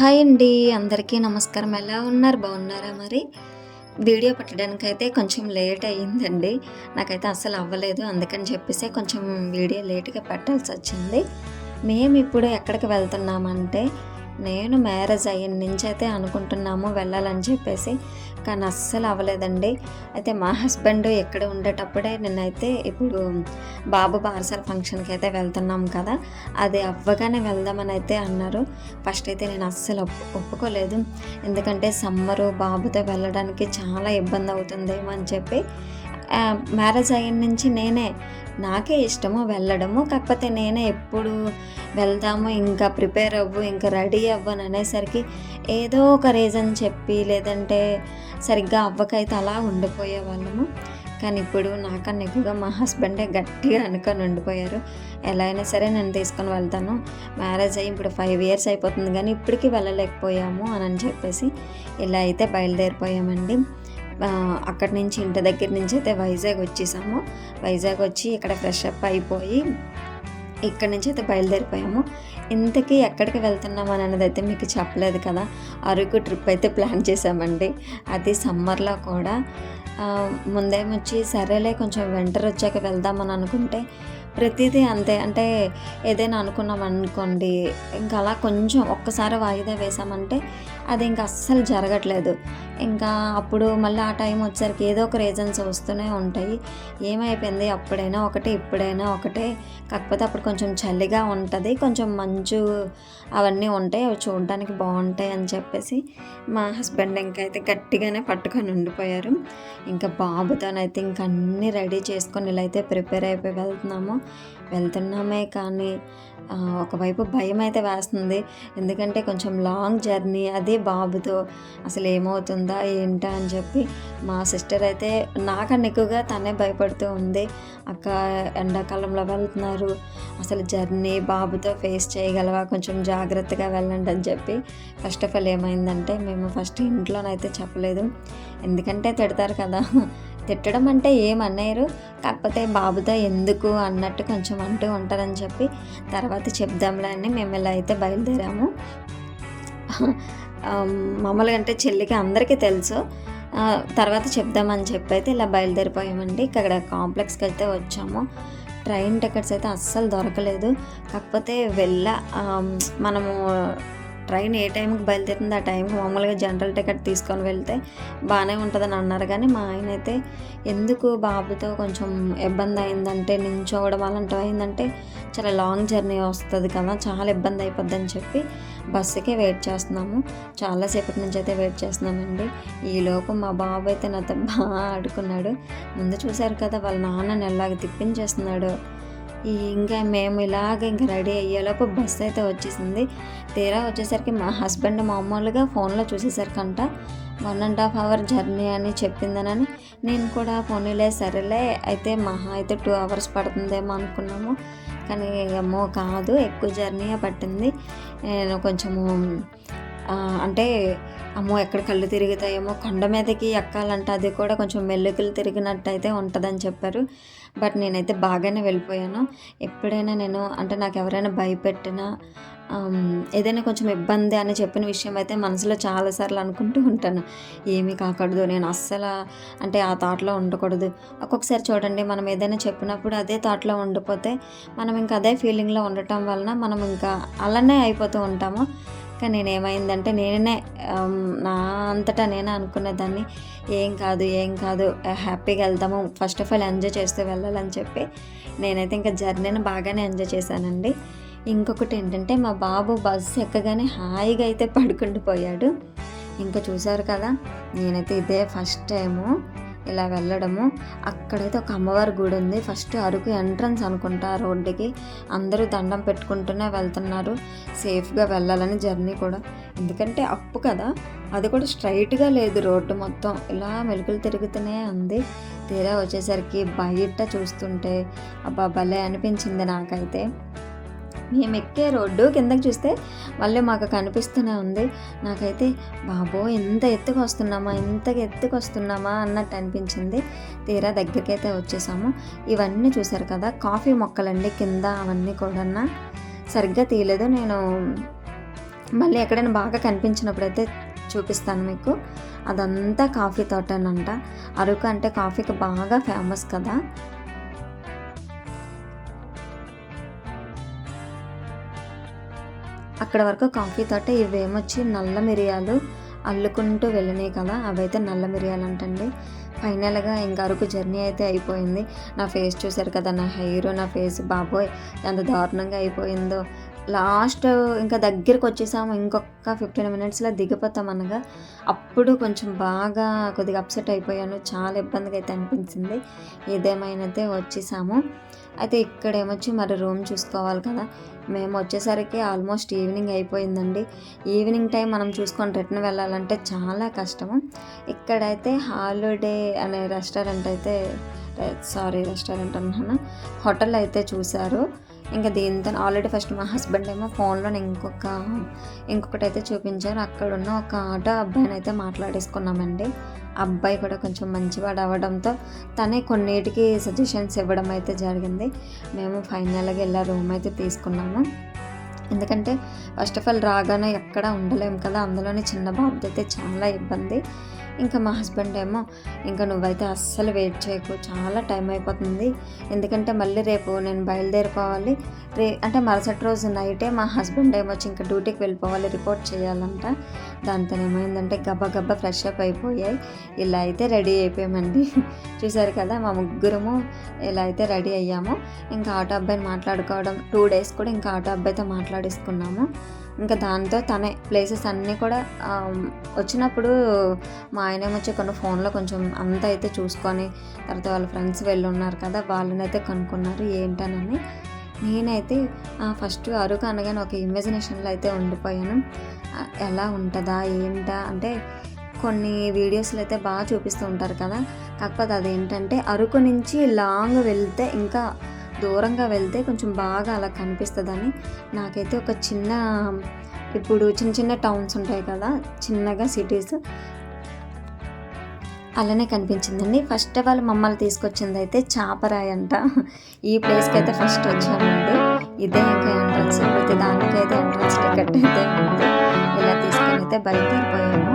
Hi అండి అందరికీ నమస్కారం. ఎలా ఉన్నారు? బాగున్నారా మరి? వీడియో పెట్టడానికి అయితే కొంచెం లేట్ అయ్యిందండి. నాకైతే అసలు అవ్వలేదు. అందుకని చెప్పేసి కొంచెం వీడియో లేట్గా పెట్టాల్సి వచ్చింది మేము ఇప్పుడు ఎక్కడికి వెళ్తున్నామంటే నేను మ్యారేజ్ అయిన నుంచి అయితే అనుకుంటున్నాము వెళ్ళాలని చెప్పేసి కానీ అస్సలు అవ్వలేదండి. అయితే మా హస్బెండ్ ఎక్కడ ఉండేటప్పుడే నేనైతే ఇప్పుడు బాబు పార్సల్ ఫంక్షన్కి అయితే వెళ్తున్నాం కదా అది అవ్వగానే వెళ్దామని అయితే అన్నారు. ఫస్ట్ అయితే నేను అస్సలు ఒప్పు ఒప్పుకోలేదు. ఎందుకంటే సమ్మరు బాబుతో వెళ్ళడానికి చాలా ఇబ్బంది అవుతుందేమో అని చెప్పి మ్యారేజ్ అయిన నుంచి నేనే నాకే ఇష్టము వెళ్ళడము. కాకపోతే నేనే ఎప్పుడు వెళ్దాము ఇంకా ప్రిపేర్ అవ్వు ఇంకా రెడీ అవ్వను అనేసరికి ఏదో ఒక రీజన్ చెప్పి లేదంటే సరిగ్గా అవ్వకైతే అలా ఉండిపోయే వాళ్ళము. కానీ ఇప్పుడు నాకన్నా ఎక్కువగా మా హస్బెండే గట్టిగా అనుకొని ఉండిపోయారు. ఎలా అయినా సరే నేను తీసుకొని వెళ్తాను. మ్యారేజ్ అయ్యి ఇప్పుడు ఫైవ్ ఇయర్స్ అయిపోతుంది కానీ ఇప్పటికీ వెళ్ళలేకపోయాము అని అని చెప్పేసి ఇలా అయితే బయలుదేరిపోయామండి. అక్కడి నుంచి ఇంటి దగ్గర నుంచి అయితే వైజాగ్ వచ్చేసాము. వైజాగ్ వచ్చి ఇక్కడ ఫ్రెష్ అప్ అయిపోయి ఇక్కడి నుంచి అయితే బయలుదేరిపోయాము. ఇంతకీ ఎక్కడికి వెళ్తున్నాం అని అనేది అయితే మీకు చెప్పలేదు కదా. అరకు ట్రిప్ అయితే ప్లాన్ చేసామండి. అది సమ్మర్లో కూడా. ముందేమొచ్చి సరేలే కొంచెం వింటర్ వచ్చాక వెళ్దామని అనుకుంటే ప్రతిదీ అంతే. అంటే ఏదైనా అనుకున్నాం అనుకోండి ఇంకా అలా కొంచెం ఒక్కసారి వాయిదా వేసామంటే అది ఇంకా అస్సలు జరగట్లేదు. ఇంకా అప్పుడు మళ్ళీ ఆ టైం వచ్చేసరికి ఏదో ఒక రీజన్స్ వస్తూనే ఉంటాయి. ఏమైపోయింది? అప్పుడైనా ఒకటే ఇప్పుడైనా ఒకటే. కాకపోతే అప్పుడు కొంచెం చలిగా ఉంటుంది. కొంచెం మంచు అవన్నీ ఉంటాయి. అవి చూడడానికి బాగుంటాయి అని చెప్పేసి మా హస్బెండ్ ఇంకైతే గట్టిగానే పట్టుకొని ఉండిపోయారు. ఇంకా బాబుతోనైతే ఇంక అన్నీ రెడీ చేసుకొని ఇలా అయితే ప్రిపేర్ అయిపోయి వెళ్తున్నాము. వెళ్తున్నామే కానీ ఒకవైపు భయం అయితే వేస్తుంది. ఎందుకంటే కొంచెం లాంగ్ జర్నీ అదే బాబుతో అసలు ఏమవుతుందా ఏంటా అని చెప్పి మా సిస్టర్ అయితే నాకన్నా ఎక్కువగా తనే భయపడుతూ ఉంది. అక్క ఎండాకాలంలో వెళ్తున్నారు. అసలు జర్నీ బాబుతో ఫేస్ చేయగలవా? కొంచెం జాగ్రత్తగా వెళ్ళండి అని చెప్పి ఫస్ట్ ఆఫ్ ఆల్ ఏమైందంటే మేము ఫస్ట్ ఇంట్లోనైతే చెప్పలేదు. ఎందుకంటే తిడతారు కదా తిట్టడం అంటే ఏమన్నారు కాకపోతే బాబుతో ఎందుకు అన్నట్టు కొంచెం అంటూ ఉంటారని చెప్పి తర్వాత చెప్దాంలే అని మేము ఇలా అయితే బయలుదేరాము. ఆ, మామూలుగా అంటే చెల్లికి అందరికీ తెలుసు. తర్వాత చెప్దామని చెప్పి అయితే ఇలా బయలుదేరిపోయామండి. ఇక్కడ కాంప్లెక్స్కి అయితే వచ్చాము. ట్రైన్ టికెట్స్ అయితే అస్సలు దొరకలేదు. కాకపోతే వెళ్ళ మనము ట్రైన్ ఏ టైంకి బయలుదేరింది ఆ టైంకి మామూలుగా జనరల్ టికెట్ తీసుకొని వెళ్తే బాగానే ఉంటుందని అన్నారు. కానీ మా ఆయన అయితే ఎందుకు బాబుతో కొంచెం ఇబ్బంది అయిందంటే నించోవడం అలాంటివి అయిందంటే చాలా లాంగ్ జర్నీ వస్తుంది కదా చాలా ఇబ్బంది అయిపోద్ది అని చెప్పి బస్సుకే వెయిట్ చేస్తున్నాము. చాలాసేపటి నుంచి అయితే వెయిట్ చేస్తున్నామండి ఈలోపు మా బాబు అయితే నాతో బాగా ఆడుకున్నాడు. ముందు చూశారు కదా వాళ్ళ నాన్నని ఎలాగ తిప్పించేస్తున్నాడు. ఇంకా మేము ఇలాగ ఇంకా రెడీ అయ్యేలోపు బస్సు అయితే వచ్చేసింది. తీరా వచ్చేసరికి మా హస్బెండ్ మామూలుగా ఫోన్లో చూసేసరికంట one and half hour journey అని చెప్పిందనని. నేను కూడా పోనీలే సరేలే అయితే మహా అయితే టూ అవర్స్ పడుతుందేమో అనుకున్నాము. కానీ ఏమో కాదు ఎక్కువ జర్నీ పట్టింది. నేను కొంచెము అంటే అమ్మో ఎక్కడ కళ్ళు తిరుగుతాయేమో కొండ మీదకి ఎక్కాలంటే అది కూడా కొంచెం మెల్లుకలు తిరిగినట్టయితే ఉంటుందని చెప్పారు. బట్ నేనైతే బాగానే వెళ్ళిపోయాను. ఎప్పుడైనా నేను అంటే నాకు ఎవరైనా భయపెట్టినా ఏదైనా కొంచెం ఇబ్బంది అని చెప్పిన విషయం అయితే మనసులో చాలాసార్లు అనుకుంటూ ఉంటాను. ఏమీ కాకూడదు నేను అస్సలు అంటే ఆ థాట్లో ఉండకూడదు. ఒక్కొక్కసారి చూడండి మనం ఏదైనా చెప్పినప్పుడు అదే థాట్లో ఉండిపోతే మనం ఇంకా అదే ఫీలింగ్లో ఉండటం వలన మనం ఇంకా అలానే అయిపోతూ ఉంటాము. కానీ నేను ఏమైందంటే నేనే నా అంతటా నేనే అనుకునేదాన్ని. ఏం కాదు ఏం కాదు హ్యాపీగా వెళ్తాము ఫస్ట్ ఆఫ్ ఆల్ ఎంజాయ్ చేస్తూ వెళ్ళాలని చెప్పి నేనైతే ఇంకా జర్నీని బాగానే ఎంజాయ్ చేశానండి. ఇంకొకటి ఏంటంటే మా బాబు బస్సు ఎక్కగానే హాయిగా అయితే పడుకుంటూ పోయాడు ఇంకా చూసారు కదా నేనైతే ఇదే ఫస్ట్ టైము. ఇలా వెళ్ళడము. అక్కడైతే ఒక అమ్మవారి గుడి ఉంది. ఫస్ట్ అరకు ఎంట్రన్స్ అనుకుంటా రోడ్డుకి. అందరూ దండం పెట్టుకుంటూనే వెళ్తున్నారు. సేఫ్గా వెళ్ళాలని జర్నీ కూడా. ఎందుకంటే అప్పు కదా. అది కూడా స్ట్రైట్గా లేదు రోడ్డు మొత్తం. ఇలా మెలుకలు తిరుగుతూనే ఉంది. తీరా వచ్చేసరికి బయట చూస్తుంటే అబ్బా భలే అనిపించింది నాకైతే. మేము ఎక్కే రోడ్డు కిందకి చూస్తే మళ్ళీ మాకు కనిపిస్తూనే ఉంది. నాకైతే బాబో ఎంత ఎత్తుకు వస్తున్నామా ఎంత ఎత్తుకు వస్తున్నామా అన్నట్టు అనిపించింది. తీరా దగ్గరికైతే వచ్చేసాము. ఇవన్నీ చూసారు కదా కాఫీ మొక్కలండి కింద అవన్నీ కూడా సరిగ్గా తీయలేదు. నేను మళ్ళీ ఎక్కడైనా బాగా కనిపించినప్పుడైతే చూపిస్తాను మీకు. అదంతా కాఫీ తోటనంట. అరకు అంటే కాఫీకి బాగా ఫేమస్ కదా. అక్కడ వరకు కాఫీ తోట ఇవేమొచ్చి నల్ల మిరియాలు అల్లుకుంటూ వెళ్ళినాయి కదా అవైతే నల్ల మిరియాలు అంటండి ఫైనల్గా ఇంకా అరకు జర్నీ అయితే అయిపోయింది. నా ఫేస్ చూసారు కదా నా హెయిర్ నా ఫేస్ బాబోయ్ ఎంత దారుణంగా అయిపోయిందో. లాస్ట్ ఇంకా దగ్గరికి వచ్చేసాము ఇంకొక ఫిఫ్టీన్ మినిట్స్లో దిగిపోతాం అనగా అప్పుడు కొంచెం బాగా కొద్దిగా అప్సెట్ అయిపోయాను చాలా ఇబ్బందిగా అయితే అనిపించింది. ఏదేమైనదే వచ్చేసాము. అయితే ఇక్కడ ఏమొచ్చి మరి రూమ్ చూసుకోవాలి కదా. మేము వచ్చేసరికి ఆల్మోస్ట్ ఈవినింగ్ అయిపోయిందండి. ఈవినింగ్ టైం మనం చూసుకొని రిటర్న్ వెళ్ళాలంటే చాలా కష్టము. ఇక్కడైతే హాలిడే అనే రెస్టారెంట్ అయితే సారీ రెస్టారెంట్ అన్నాను హోటల్ అయితే చూశారు. ఇంకా దీంతో ఆల్రెడీ ఫస్ట్ మా హస్బెండ్ ఏమో ఫోన్లో ఇంకొక ఇంకొకటి అయితే చూపించారు. అక్కడ ఉన్న ఒక ఆటో అబ్బాయిని అయితే మాట్లాడేసుకున్నామండి. అబ్బాయి కూడా కొంచెం మంచివాడు అవ్వడంతో తనే కొన్నిటికి సజెషన్స్ ఇవ్వడం అయితే జరిగింది. మేము ఫైనల్గా వెళ్ళా రూమ్ అయితే తీసుకున్నాము. ఎందుకంటే ఫస్ట్ ఆఫ్ ఆల్ రాగానే ఎక్కడ ఉండలేము కదా. అందులోనే చిన్న బాబుతో అయితే చాలా ఇబ్బంది. ఇంకా మా హస్బెండ్ ఏమో ఇంకా నువ్వైతే అస్సలు వెయిట్ చేయకు చాలా టైం అయిపోతుంది. ఎందుకంటే మళ్ళీ రేపు నేను బయలుదేరిపోవాలి. రే అంటే మరుసటి రోజు నైటే మా హస్బెండ్ ఏమొచ్చి ఇంకా డ్యూటీకి వెళ్ళిపోవాలి రిపోర్ట్ చేయాలంట. దాంతో ఏమైందంటే గబ్బా గబ్బా ఫ్రెష్ అప్ అయిపోయాయి. ఇలా అయితే రెడీ అయిపోయామండి. చూసారు కదా మా ముగ్గురము ఇలా అయితే రెడీ అయ్యాము. ఇంకా ఆటో అబ్బాయిని మాట్లాడుకోవడం టూ డేస్ కూడా ఇంకా ఆటో అబ్బాయితో మాట్లాడేసుకున్నాము. ఇంకా దాంతో తనే ప్లేసెస్ అన్నీ కూడా వచ్చినప్పుడు మా ఆయన వచ్చి కొన్ని ఫోన్లో కొంచెం అంత అయితే చూసుకొని తర్వాత వాళ్ళ ఫ్రెండ్స్ వెళ్ళి ఉన్నారు కదా వాళ్ళని అయితే కనుక్కున్నారు ఏంటనని. నేనైతే ఫస్ట్ అరకు అనగానే ఒక ఇమాజినేషన్లో అయితే ఉండిపోయాను. ఎలా ఉంటుందా ఏంటా అంటే కొన్ని వీడియోస్లో అయితే బాగా చూపిస్తూ ఉంటారు కదా. కాకపోతే అదేంటంటే అరకు నుంచి లాంగ్ వెళ్తే ఇంకా దూరంగా వెళ్తే కొంచెం బాగా అలా కనిపిస్తుందని నాకైతే ఒక చిన్న ఇప్పుడు చిన్న చిన్న టౌన్స్ ఉంటాయి కదా చిన్నగా సిటీస్ అలానే కనిపించిందండి. ఫస్ట్ ఆఫ్ ఆల్ మమ్మల్ని తీసుకొచ్చింది అయితే చాపరాయి అంట. ఈ ప్లేస్కి అయితే ఫస్ట్ వచ్చామండి. ఇదే ఇంకా ఎంట్రన్స్ ప్రతి దానికైతే ఎంట్రన్స్ టికెట్ అయితే ఉంది. ఇలా తీసుకొని అయితే బయలుదేరిపోయాము.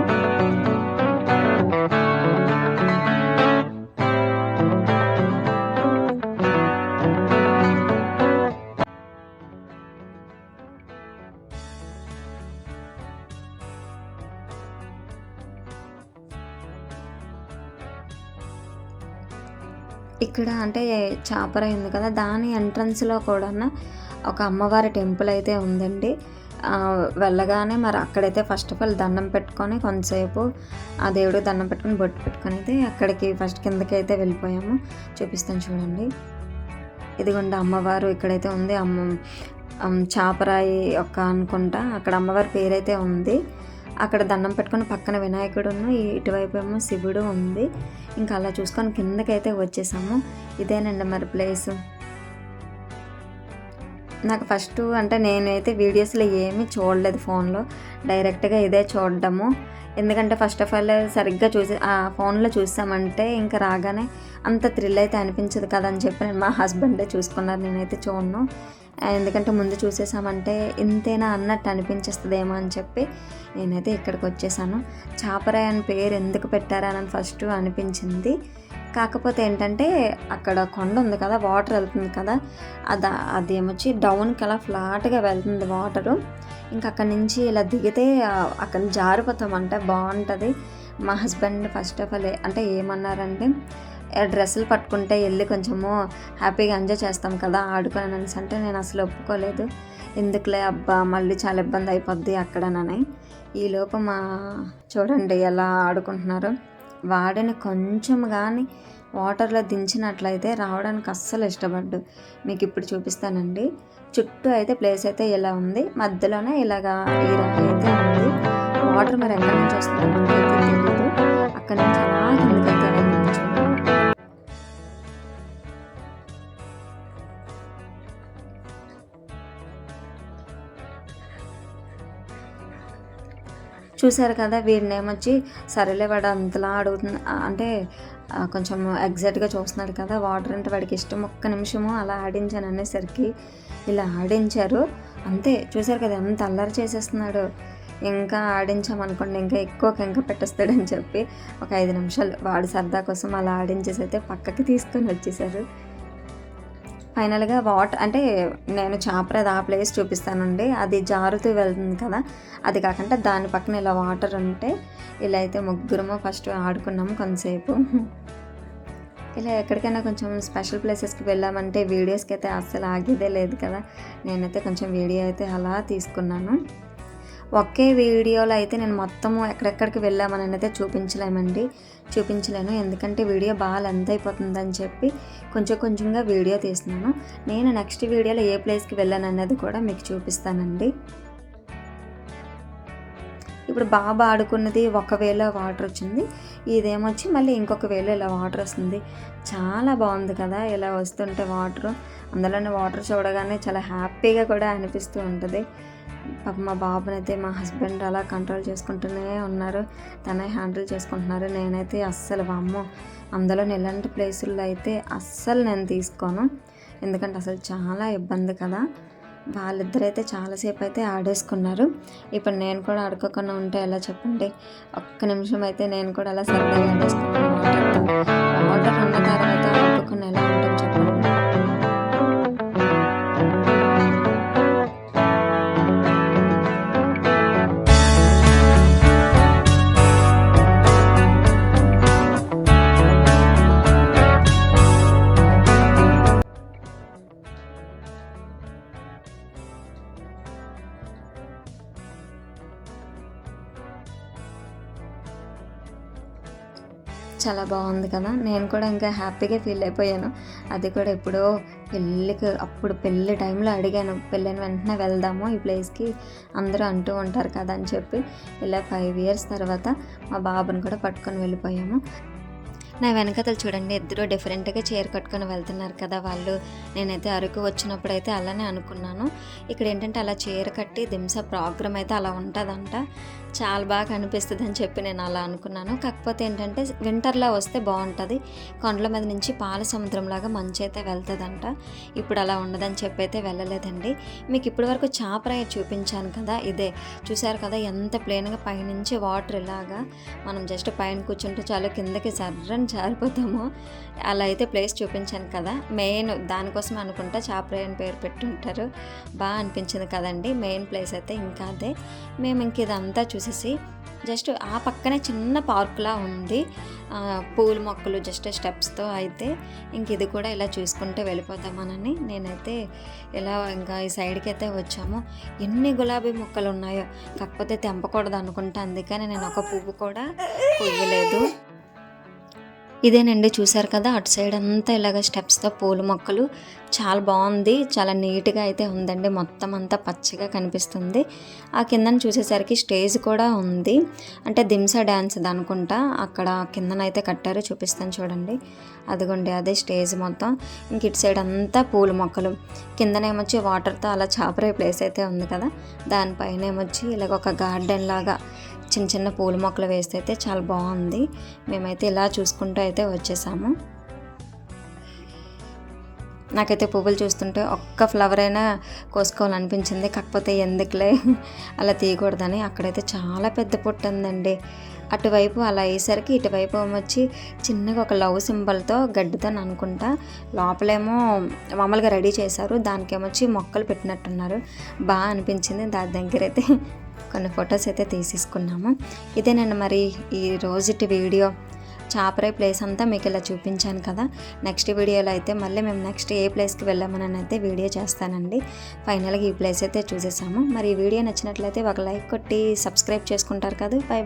ఇక్కడ అంటే చాపరాయి ఉంది కదా దాని ఎంట్రన్స్లో కూడా ఒక అమ్మవారి టెంపుల్ అయితే ఉందండి. వెళ్ళగానే మరి అక్కడైతే ఫస్ట్ ఆఫ్ ఆల్ దండం పెట్టుకొని కొంతసేపు ఆ దేవుడికి దండం పెట్టుకొని బొట్టు పెట్టుకొని అయితే అక్కడికి ఫస్ట్ కిందకి అయితే వెళ్ళిపోయాము. చూపిస్తాను చూడండి. ఇదిగోండి అమ్మవారు ఇక్కడైతే ఉంది. అమ్మ చాపరాయి యొక్క అనుకుంటా. అక్కడ అమ్మవారి పేరైతే ఉంది. అక్కడ దండం పెట్టుకుని పక్కన వినాయకుడును ఇటువైపు ఏమో శివుడు ఉంది. ఇంకా అలా చూసుకొని కిందకైతే వచ్చేసాము. ఇదేనండి మరి ప్లేస్. నాకు ఫస్ట్ అంటే నేనైతే వీడియోస్లో ఏమీ చూడలేదు ఫోన్లో. డైరెక్ట్గా ఇదే చూడడము. ఎందుకంటే ఫస్ట్ ఆఫ్ ఆల్ సరిగ్గా చూసి ఆ ఫోన్లో చూసామంటే ఇంకా రాగానే అంత థ్రిల్ అయితే అనిపించదు కదా అని చెప్పి నేను మా హస్బెండే చూసుకున్నారు. నేనైతే చూడను. ఎందుకంటే ముందు చూసేసామంటే ఇంతేనా అన్నట్టు అనిపించేస్తుందేమో అని చెప్పి నేనైతే ఇక్కడికి వచ్చేసాను. చాపరాయ్ అని పేరు ఎందుకు పెట్టారని అని ఫస్ట్ అనిపించింది. కాకపోతే ఏంటంటే అక్కడ కొండ ఉంది కదా వాటర్ వెళ్తుంది కదా అది అది ఏమొచ్చి డౌన్కి అలా ఫ్లాట్గా వెళ్తుంది వాటరు. ఇంకా అక్కడి నుంచి ఇలా దిగితే అక్కడ జారిపోతామంటే బాగుంటుంది మా హస్బెండ్ ఫస్ట్ ఆఫ్ ఆల్ అంటే ఏమన్నారంటే డ్రెస్సులు పట్టుకుంటే వెళ్ళి కొంచెము హ్యాపీగా ఎంజాయ్ చేస్తాం కదా ఆడుకొని అనేసి అంటే నేను అసలు ఒప్పుకోలేదు. ఎందుకులే అబ్బా మళ్ళీ చాలా ఇబ్బంది అయిపోద్ది అక్కడనని. ఈలోపు మా చూడండి ఎలా ఆడుకుంటున్నారు. వాడిని కొంచెం కానీ వాటర్లో దించినట్లయితే రావడానికి అస్సలు ఇష్టపడ్డు. మీకు ఇప్పుడు చూపిస్తానండి. చుట్టూ అయితే ప్లేస్ అయితే ఇలా ఉంది. మధ్యలోనే ఇలాగా ఈ రకం అయితే ఉంది. వాటర్ మరి ఎక్కడి నుంచి వస్తుందో తెలియదు అక్కడి నుంచి చూసారు కదా వీడిని ఏమొచ్చి సరేలే వాడు అంతలా అడుగుతుంది అంటే కొంచెం ఎగ్జాక్ట్గా చూస్తున్నాడు కదా వాటర్ అంటే వాడికి ఇష్టం ఒక్క నిమిషము అలా ఆడించాను అనేసరికి ఇలా ఆడించారు. అంతే చూసారు కదా ఎంత అల్లరి చేసేస్తున్నాడు. ఇంకా ఆడించామనుకోండి ఇంకా ఎక్కువ కెంక పెట్టేస్తాడని చెప్పి ఒక ఐదు నిమిషాలు వాడు సరదా కోసం అలా ఆడించేసి అయితే పక్కకి తీసుకొని వచ్చేసారు. ఫైనల్గా వాటర్ అంటే నేను చాపరది ఆ ప్లేస్ చూపిస్తానండి. అది జారుతూ వెళ్తుంది కదా. అది కాకుండా దాని పక్కన ఇలా వాటర్ ఉంటే ఇలా అయితే ముగ్గురము ఫస్ట్ ఆడుకున్నాము కొంతసేపు. ఇలా ఎక్కడికైనా కొంచెం స్పెషల్ ప్లేసెస్కి వెళ్ళామంటే వీడియోస్కి అయితే అస్సలు ఆగేదే లేదు కదా. నేనైతే కొంచెం వీడియో అయితే అలా తీసుకున్నాను. ఒకే వీడియోలో అయితే నేను మొత్తము ఎక్కడెక్కడికి వెళ్ళామని అయితే చూపించలేమండి. చూపించలేను. ఎందుకంటే వీడియో బాగా లెంత్ అయిపోతుందని చెప్పి కొంచెం కొంచెంగా వీడియో తీస్తున్నాను. నేను నెక్స్ట్ వీడియోలో ఏ ప్లేస్కి వెళ్ళాను అన్నది కూడా మీకు చూపిస్తానండి. ఇప్పుడు బాబా ఆడుకున్నది ఒక వాటర్ వచ్చింది. ఇదేమొచ్చి మళ్ళీ ఇంకొక వేలో ఇలా వాటర్ వస్తుంది. చాలా బాగుంది కదా ఇలా వస్తుంటే వాటర్ అందులోనే వాటర్ చూడగానే చాలా హ్యాపీగా కూడా అనిపిస్తూ ఉంటుంది. పాప మా బాబునైతే మా హస్బెండ్ అలా కంట్రోల్ చేసుకుంటూనే ఉన్నారు. తనే హ్యాండిల్ చేసుకుంటున్నారు. నేనైతే అస్సలు వామ్మో అందులో ఇలాంటి ప్లేసుల్లో అయితే అస్సలు నేను తీసుకోను. ఎందుకంటే అసలు చాలా ఇబ్బంది కదా. వాళ్ళిద్దరైతే చాలాసేపు అయితే ఆడేసుకున్నారు. ఇప్పుడు నేను కూడా ఆడుకోకుండా ఉంటే ఎలా చెప్పండి? ఒక్క నిమిషం అయితే నేను కూడా అలా సరదాగా ఆడేసుకున్నాను వాటర్ వాటర్ ఉన్న తర్వాత ఆడుకోకుండా ఎలా ఉంటాం చెప్పండి. చాలా బాగుంది కదా. నేను కూడా ఇంకా హ్యాపీగా ఫీల్ అయిపోయాను. అది కూడా ఎప్పుడో పెళ్ళికి అప్పుడు పెళ్ళి టైంలో అడిగాను. పెళ్ళిన వెంటనే వెళ్దాము ఈ ప్లేస్కి అందరూ అంటూ ఉంటారు కదా అని చెప్పి. ఇలా ఫైవ్ ఇయర్స్ తర్వాత మా బాబుని కూడా పట్టుకొని వెళ్ళిపోయాము. నా వెనకతలు చూడండి ఇద్దరు డిఫరెంట్గా చీర కట్టుకొని వెళ్తున్నారు కదా వాళ్ళు. నేనైతే అరకు వచ్చినప్పుడు అయితే అలానే అనుకున్నాను. ఇక్కడ ఏంటంటే అలా చీర కట్టి దింస ప్రోగ్రామ్ అయితే అలా ఉంటుందంట. చాలా బాగా అనిపిస్తుంది అని చెప్పి నేను అలా అనుకున్నాను. కాకపోతే ఏంటంటే వింటర్లో వస్తే బాగుంటుంది. కొండల మీద నుంచి పాల సముద్రంలాగా మంచి అయితే వెళ్తుందంట. ఇప్పుడు అలా ఉండదని చెప్పి అయితే వెళ్ళలేదండి. మీకు ఇప్పటి వరకు చాపరాయ చూపించాను కదా ఇదే. చూసారు కదా ఎంత ప్లెయిన్గా పైనుంచి వాటర్ ఇలాగా మనం జస్ట్ పైన కూర్చుంటే చాలు కిందకి సర్రని జారిపోతాము. అలా అయితే ప్లేస్ చూపించాను కదా. మెయిన్ దానికోసం అనుకుంటా చాపరాయ అని పేరు పెట్టుంటారు. బాగా అనిపించింది కదండి. మెయిన్ ప్లేస్ అయితే ఇంకా అదే. మేము ఇంక ఇదంతా చూసి తీసేసి జస్ట్ ఆ పక్కనే చిన్న పార్క్లా ఉంది. పూల మొక్కలు జస్ట్ స్టెప్స్తో అయితే ఇంక ఇది కూడా ఇలా చూసుకుంటే వెళ్ళిపోతామనని నేనైతే ఇలా ఇంకా ఈ సైడ్కి అయితే వచ్చాము ఎన్ని గులాబీ మొక్కలు ఉన్నాయో కాకపోతే తెంపకూడదు అనుకుంటా అందుకని నేను ఒక పువ్వు కూడా పువ్వులేదు ఇదేనండి చూసారు కదా? అటు సైడ్ అంతా ఇలాగ స్టెప్స్తో పూల మొక్కలు. చాలా బాగుంది. చాలా నీట్గా అయితే ఉందండి. మొత్తం అంతా పచ్చగా కనిపిస్తుంది. ఆ కిందన చూసేసరికి స్టేజ్ కూడా ఉంది. అంటే దింస డ్యాన్స్ అనుకుంటా. అక్కడ కిందనైతే కట్టారు. చూపిస్తాను చూడండి. అదిగోండి అదే స్టేజ్ మొత్తం. ఇంక ఇటు సైడ్ అంతా పూల మొక్కలు. కిందనేమొచ్చి వాటర్తో అలా చాపరే ప్లేస్ అయితే ఉంది కదా? దానిపైన ఏమొచ్చి ఇలాగ ఒక గార్డెన్ లాగా చిన్న చిన్న పూల మొక్కలు వేస్తే అయితే చాలా బాగుంది. మేమైతే ఇలా చూసుకుంటూ అయితే వచ్చేసాము. నాకైతే పువ్వులు చూస్తుంటే ఒక్క ఫ్లవర్ అయినా కోసుకోవాలనిపించింది. కాకపోతే ఎందుకులే? అలా తీయకూడదని. అక్కడైతే చాలా పెద్ద పొట్టు ఉందండి. అటువైపు అలా అయ్యేసరికి ఇటువైపు వచ్చి చిన్నగా ఒక లవ్ సింబల్తో గడ్డితో అనుకుంటా లోపలేమో మామూలుగా రెడీ చేశారు. దానికేమొచ్చి మొక్కలు పెట్టినట్టున్నారు. బాగా అనిపించింది. దాని దగ్గర అయితే కొన్ని ఫొటోస్ అయితే తీసేసుకున్నాము. ఇదేనండి మరి ఈ రోజుటి వీడియో చాపరాయి ప్లేస్ అంతా మీకు ఇలా చూపించాను కదా. నెక్స్ట్ వీడియోలో అయితే మళ్ళీ మేము నెక్స్ట్ ఏ ప్లేస్కి వెళ్ళామని అయితే వీడియో చేస్తానండి. ఫైనల్గా ఈ ప్లేస్ అయితే చూసేసాము. మరి ఈ వీడియో నచ్చినట్లయితే ఒక లైక్ కొట్టి సబ్స్క్రైబ్ చేసుకుంటారు కదా. Bye bye.